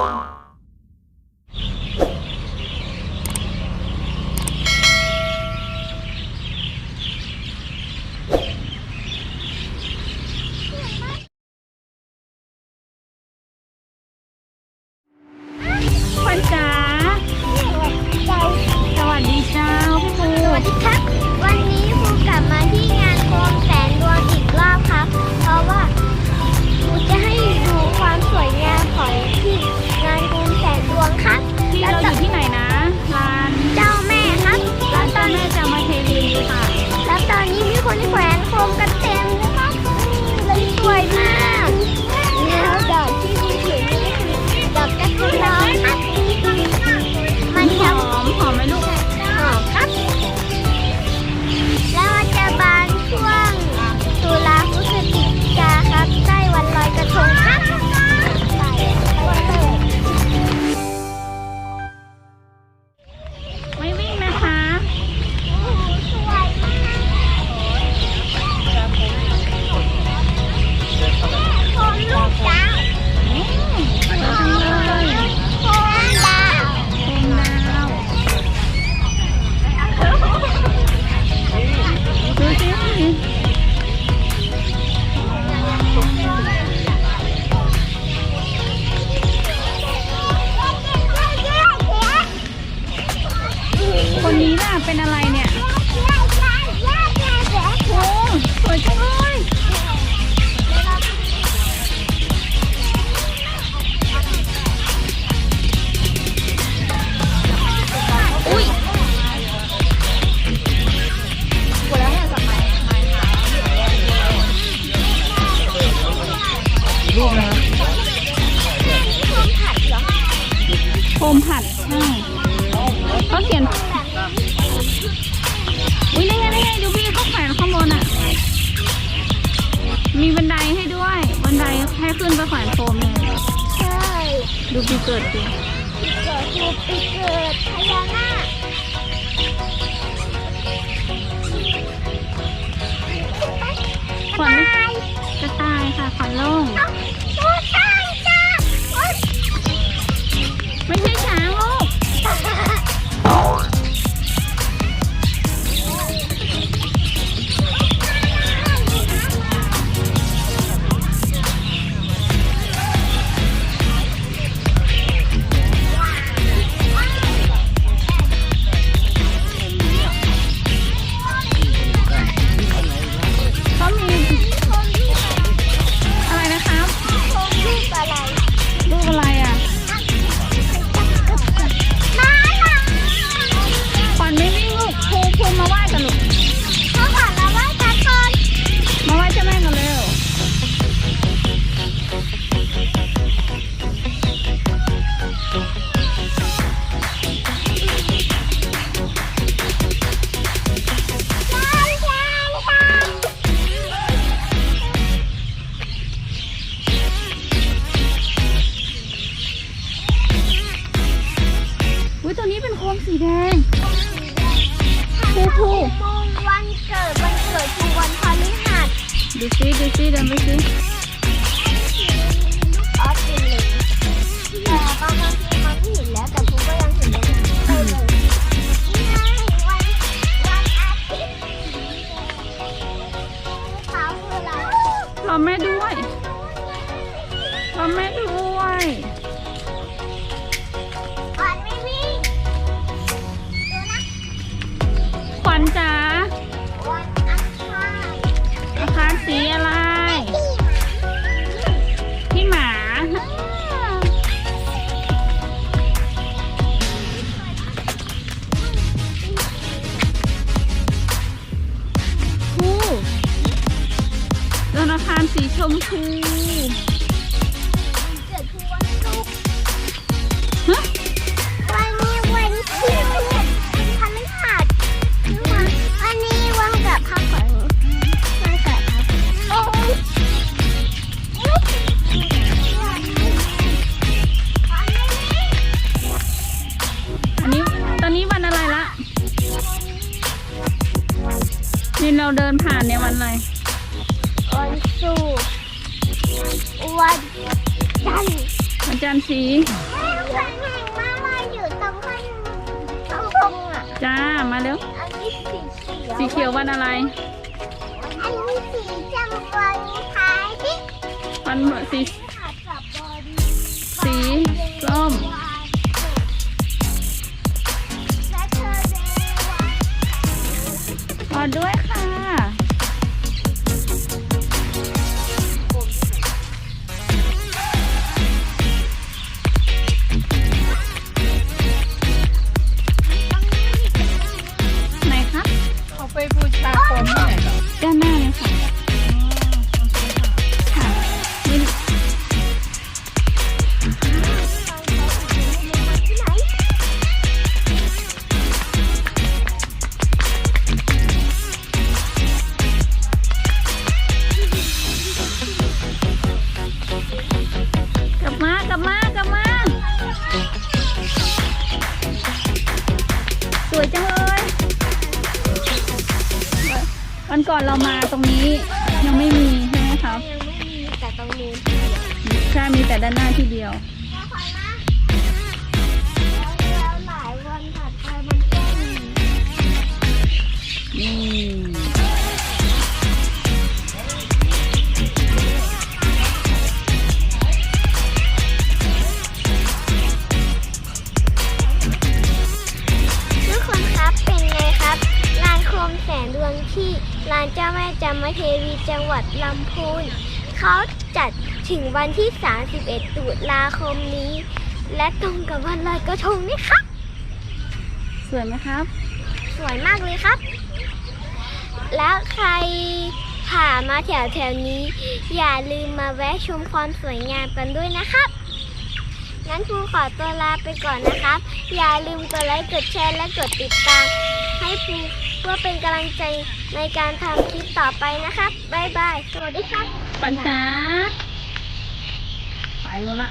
ขวัจ๋าสวัสดีจ้าพี่ปูสวัสดีค่ะ เป็นอะไรเนี่ยโอ้สวยจังเลยอุ้ยลูกนะโฟมผัดใช่เขาเขียน ขึ้นไปแขวนโฟมเลยใช่ดูปีเกิดดิปีเกิดคือปีเกิดพญานาคขวัญกะตายค่ะขวันโล่งีแดงผู้ผู้วันเกิดวันเกิดคือวันพอลิหัสดูซิดูซิเดินไปซิออสเตลียแต่บางทีมันเห็นแล้วแต่ผู้ก็ยังเห็นเลยนี่ไงวันวันอาทิตย์เขาคืออะไรรอแม่ด้วยรอแม่ด้วยานอะไรวันสุกวันจันทร์วันจันทร์สีแม่น้แข็งมาอยู่ตรงข้าตรงอะจ้ามาเร็วสีเขียววันอะไร อันนี้สีจำงวันท้ายที่วันสี วันก่อนเรามาตรงนี้ยังไม่มีใช่ไหมครับยังไม่มีแต่ตรงนู้นใช่มีแต่ด้านหน้าที่เดียว จังหวัดลำพูนเขาจัดถึงวันที่ 31 ตุลาคมนี้ และตรงกับวันลอยกระทงนี่ครับ สวยไหมครับ สวยมากเลยครับ แล้วใครผ่านมาแถวแถวๆนี้ อย่าลืมมาแวะชมความสวยงามกันด้วยนะครับงั้นครูขอตัวลาไปก่อนนะครับ อย่าลืมกดไลค์ กดแชร์ และกดติดตาม ให้ครูเพื่อเป็นกำลังใจ ในการทำคลิปต่อไปนะครับบ๊ายบาย สวัสดีครับ ปัญหาไปแล้วละ